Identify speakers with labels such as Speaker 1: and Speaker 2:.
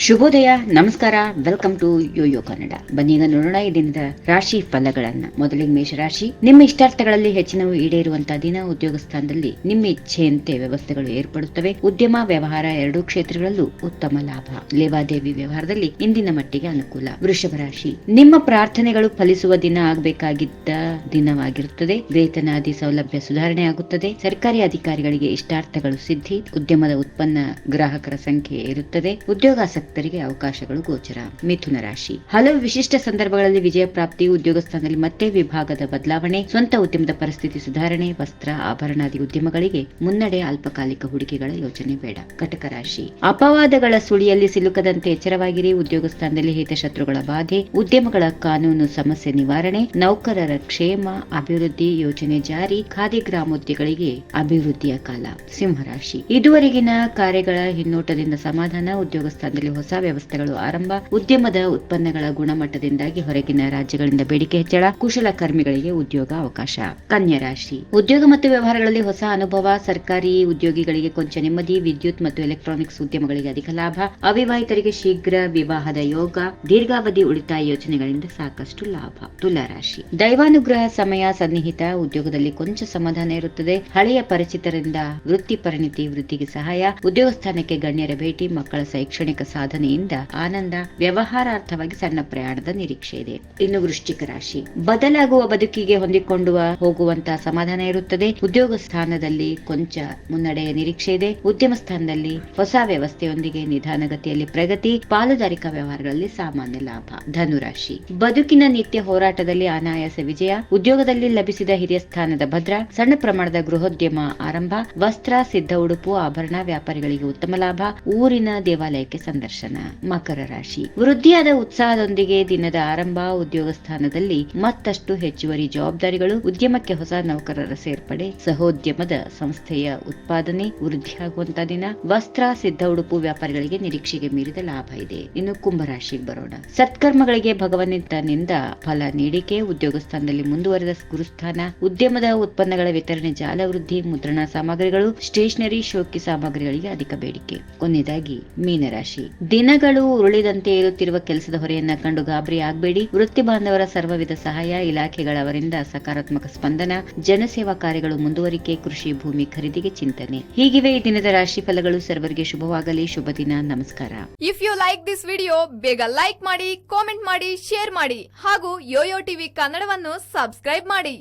Speaker 1: ಶುಭೋದಯ, ನಮಸ್ಕಾರ welcome to Yoyo Kannada ಬನ್ನಿ ಈಗ ನೋಡೋಣ ಈ ದಿನದ ರಾಶಿ ಫಲಗಳನ್ನ. ಮೊದಲಿಗೆ ಮೇಷರಾಶಿ. ನಿಮ್ಮ ಇಷ್ಟಾರ್ಥಗಳಲ್ಲಿ ಹೆಚ್ಚಿನವು ಈಡೇರುವಂತಹ ದಿನ ಉದ್ಯೋಗ ಸ್ಥಾನದಲ್ಲಿ ನಿಮ್ಮ ಇಚ್ಛೆಯಂತೆ ವ್ಯವಸ್ಥೆಗಳು ಏರ್ಪಡುತ್ತವೆ. ಉದ್ಯಮ, ವ್ಯವಹಾರ ಎರಡೂ ಕ್ಷೇತ್ರಗಳಲ್ಲೂ ಉತ್ತಮ ಲಾಭ. ಲೇವಾದೇವಿ ವ್ಯವಹಾರದಲ್ಲಿ ಇಂದಿನ ಮಟ್ಟಿಗೆ ಅನುಕೂಲ. ವೃಷಭ ರಾಶಿ. ನಿಮ್ಮ ಪ್ರಾರ್ಥನೆಗಳು ಫಲಿಸುವ ದಿನ ಆಗಬೇಕಾಗಿದ್ದ ದಿನವಾಗಿರುತ್ತದೆ. ವೇತನಾದಿ ಸೌಲಭ್ಯ ಸುಧಾರಣೆ ಆಗುತ್ತದೆ. ಸರ್ಕಾರಿ ಅಧಿಕಾರಿಗಳಿಗೆ ಇಷ್ಟಾರ್ಥಗಳು ಸಿದ್ಧಿ. ಉದ್ಯಮದ ಉತ್ಪನ್ನ ಗ್ರಾಹಕರ ಸಂಖ್ಯೆ ಇರುತ್ತದೆ ಉದ್ಯೋಗಾಸಕ್ತರಿಗೆ ಅವಕಾಶಗಳು ಗೋಚರ. ಮಿಥುನ ರಾಶಿ. ಹಲವು ವಿಶಿಷ್ಟ ಸಂದರ್ಭಗಳಲ್ಲಿ ವಿಜಯ ಪ್ರಾಪ್ತಿ ಉದ್ಯೋಗ ಸ್ಥಾನದಲ್ಲಿ ಮತ್ತೆ ವಿಭಾಗದ ಬದಲಾವಣೆ, ಸ್ವಂತ ಉದ್ಯಮದ ಪರಿಸ್ಥಿತಿ ಸುಧಾರಣೆ, ವಸ್ತ್ರ, ಆಭರಣಾದಿ ಉದ್ಯಮಗಳಿಗೆ ಮುನ್ನಡೆ ಅಲ್ಪಕಾಲಿಕ ಹೂಡಿಕೆಗಳ ಯೋಜನೆ ಬೇಡ. ಕಟಕ ರಾಶಿ. ಅಪವಾದಗಳ ಸುಳಿಯಲ್ಲಿ ಸಿಲುಕದಂತೆ ಎಚ್ಚರವಾಗಿರಿ, ಉದ್ಯೋಗ ಸ್ಥಾನದಲ್ಲಿ ಹಿತಶತ್ರುಗಳ ಬಾಧೆ, ಉದ್ಯಮಗಳ ಕಾನೂನು ಸಮಸ್ಯೆ ನಿವಾರಣೆ, ನೌಕರರ ಕ್ಷೇಮ, ಅಭಿವೃದ್ಧಿ ಯೋಜನೆ ಜಾರಿ, ಖಾದಿ ಗ್ರಾಮೋದ್ಯಗಳಿಗೆ ಅಭಿವೃದ್ಧಿಯ ಕಾಲ. ಸಿಂಹರಾಶಿ ಇದುವರೆಗಿನ ಕಾರ್ಯಗಳ ಹಿನ್ನೋಟದಿಂದ ಸಮಾಧಾನ, ಉದ್ಯೋಗ ಸ್ಥಾನದಲ್ಲಿ ಹೊಸ ವ್ಯವಸ್ಥೆಗಳು ಆರಂಭ. ಉದ್ಯಮದ ಉತ್ಪನ್ನಗಳ ಗುಣಮಟ್ಟದಿಂದಾಗಿ ಹೊರಗಿನ ರಾಜ್ಯಗಳಿಂದ ಬೇಡಿಕೆ ಹೆಚ್ಚಳ ಕುಶಲಕರ್ಮಿಗಳಿಗೆ ಉದ್ಯೋಗ ಅವಕಾಶ. ಕನ್ಯಾ ರಾಶಿ. ಉದ್ಯೋಗ ಮತ್ತು ವ್ಯವಹಾರಗಳಲ್ಲಿ ಹೊಸ ಅನುಭವ, ಸರ್ಕಾರಿ ಉದ್ಯೋಗಿಗಳಿಗೆ ಕೊಂಚ ನೆಮ್ಮದಿ, ವಿದ್ಯುತ್ ಮತ್ತು ಎಲೆಕ್ಟ್ರಾನಿಕ್ಸ್ ಉದ್ಯಮಗಳಿಗೆ ಅಧಿಕ ಲಾಭ. ಅವಿವಾಹಿತರಿಗೆ ಶೀಘ್ರ ವಿವಾಹದ ಯೋಗ, ದೀರ್ಘಾವಧಿ ಉಳಿತಾಯ ಯೋಜನೆಗಳಿಂದ ಸಾಕಷ್ಟು ಲಾಭ. ತುಲಾರಾಶಿ ದೈವಾನುಗ್ರಹ ಸಮಯ ಸನ್ನಿಹಿತ ಉದ್ಯೋಗದಲ್ಲಿ ಕೊಂಚ ಸಮಾಧಾನ ಇರುತ್ತದೆ. ಹಳೆಯ ಪರಿಚಿತರಿಂದ ವೃತ್ತಿ ಪರಿಣಿತಿ ವೃತ್ತಿಗೆ ಸಹಾಯ. ಉದ್ಯೋಗ ಸ್ಥಾನಕ್ಕೆ ಗಣ್ಯರ ಭೇಟಿ, ಮಕ್ಕಳ ಶೈಕ್ಷಣಿಕ ಸಾಧನೆಯಿಂದ ಆನಂದ ವ್ಯವಹಾರಾರ್ಥವಾಗಿ ಸಣ್ಣ ಪ್ರಯಾಣದ ನಿರೀಕ್ಷೆ ಇದೆ. ಇನ್ನು ವೃಶ್ಚಿಕ ರಾಶಿ. ಬದಲಾಗುವ ಬದುಕಿಗೆ ಹೊಂದಿಕೊಂಡು ಹೋಗುವಂತಹ ಸಮಾಧಾನ ಇರುತ್ತದೆ. ಉದ್ಯೋಗ ಸ್ಥಾನದಲ್ಲಿ ಕೊಂಚ ಮುನ್ನಡೆಯ ನಿರೀಕ್ಷೆ ಇದೆ. ಉದ್ಯಮ ಸ್ಥಾನದಲ್ಲಿ ಹೊಸ ವ್ಯವಸ್ಥೆಯೊಂದಿಗೆ ನಿಧಾನಗತಿಯಲ್ಲಿ ಪ್ರಗತಿ, ಪಾಲುದಾರಿಕಾ ವ್ಯವಹಾರಗಳಲ್ಲಿ ಸಾಮಾನ್ಯ ಲಾಭ. ಧನುರಾಶಿ. ಬದುಕಿನ ನಿತ್ಯ ಹೋರಾಟದಲ್ಲಿ ಅನಾಯಾಸ ವಿಜಯ. ಉದ್ಯೋಗದಲ್ಲಿ ಲಭಿಸಿದ ಹಿರಿಯ ಸ್ಥಾನದ ಭದ್ರ. ಸಣ್ಣ ಪ್ರಮಾಣದ ಗೃಹೋದ್ಯಮ ಆರಂಭ. ವಸ್ತ್ರ, ಸಿದ್ಧ ಉಡುಪು, ಆಭರಣ ವ್ಯಾಪಾರಿಗಳಿಗೆ ಉತ್ತಮ ಲಾಭ. ಊರಿನ ದೇವಾಲಯಕ್ಕೆ ಸಂದರ್ಶನ. ಮಕರ ರಾಶಿ. ವೃದ್ಧಿಯಾದ ಉತ್ಸಾಹದೊಂದಿಗೆ ದಿನದ ಆರಂಭ ಉದ್ಯೋಗ ಸ್ಥಾನದಲ್ಲಿ ಮತ್ತಷ್ಟು ಹೆಚ್ಚುವರಿ ಜವಾಬ್ದಾರಿಗಳು, ಉದ್ಯಮಕ್ಕೆ ಹೊಸ ನೌಕರರ ಸೇರ್ಪಡೆ, ಸಹೋದ್ಯಮದ ಸಂಸ್ಥೆಯ ಉತ್ಪಾದನೆ ವೃದ್ಧಿಯಾಗುವಂತಹ ದಿನ, ವಸ್ತ್ರ, ಸಿದ್ಧ ಉಡುಪು ವ್ಯಾಪಾರಿಗಳಿಗೆ ನಿರೀಕ್ಷೆಗೆ ಮೀರಿದ ಲಾಭ ಇದೆ. ಇನ್ನು ಕುಂಭರಾಶಿಗೆ ಬರೋಣ. ಸತ್ಕರ್ಮಗಳಿಗೆ ಭಗವಂತನಿಂದ ಫಲ ನೀಡಿಕೆ, ಉದ್ಯೋಗ ಸ್ಥಾನದಲ್ಲಿ ಮುಂದುವರೆದ ಗುರುಸ್ಥಾನ, ಉದ್ಯಮದ ಉತ್ಪನ್ನಗಳ ವಿತರಣೆ, ಜಾಲ ವೃದ್ಧಿ, ಮುದ್ರಣ ಸಾಮಗ್ರಿಗಳು, ಸ್ಟೇಷನರಿ, ಶೋಕಿ ಸಾಮಗ್ರಿಗಳಿಗೆ ಅಧಿಕ ಬೇಡಿಕೆ. ಕೊನೆಯದಾಗಿ ಮೀನರಾಶಿ. ದಿನಗಳು ಉರುಳಿದಂತೆ ಇರುತ್ತಿರುವ ಕೆಲಸದ ಹೊರೆಯನ್ನ ಕಂಡು ಗಾಬರಿ ಆಗಬೇಡಿ. ವೃತ್ತಿ ಬಾಂಧವರ ಸರ್ವವಿಧ ಸಹಾಯ, ಇಲಾಖೆಗಳವರಿಂದ ಸಕಾರಾತ್ಮಕ ಸ್ಪಂದನ, ಜನಸೇವಾ ಕಾರ್ಯಗಳು ಮುಂದುವರಿಕೆ, ಕೃಷಿ ಭೂಮಿ ಖರೀದಿಗೆ ಚಿಂತನೆ. ಹೀಗಿವೆ ಈ ದಿನದ ರಾಶಿ ಫಲಗಳು. ಸರ್ವರಿಗೆ ಶುಭವಾಗಲಿ. ಶುಭ ದಿನ. ನಮಸ್ಕಾರ.
Speaker 2: If you like this video ಬೇಗ ಲೈಕ್ ಮಾಡಿ ಕಾಮೆಂಟ್ ಮಾಡಿ ಶೇರ್ ಮಾಡಿ ಹಾಗೂ ಯೋಯೋ ಟಿವಿ ಕನ್ನಡವನ್ನು ಸಬ್ಸ್ಕ್ರೈಬ್ ಮಾಡಿ.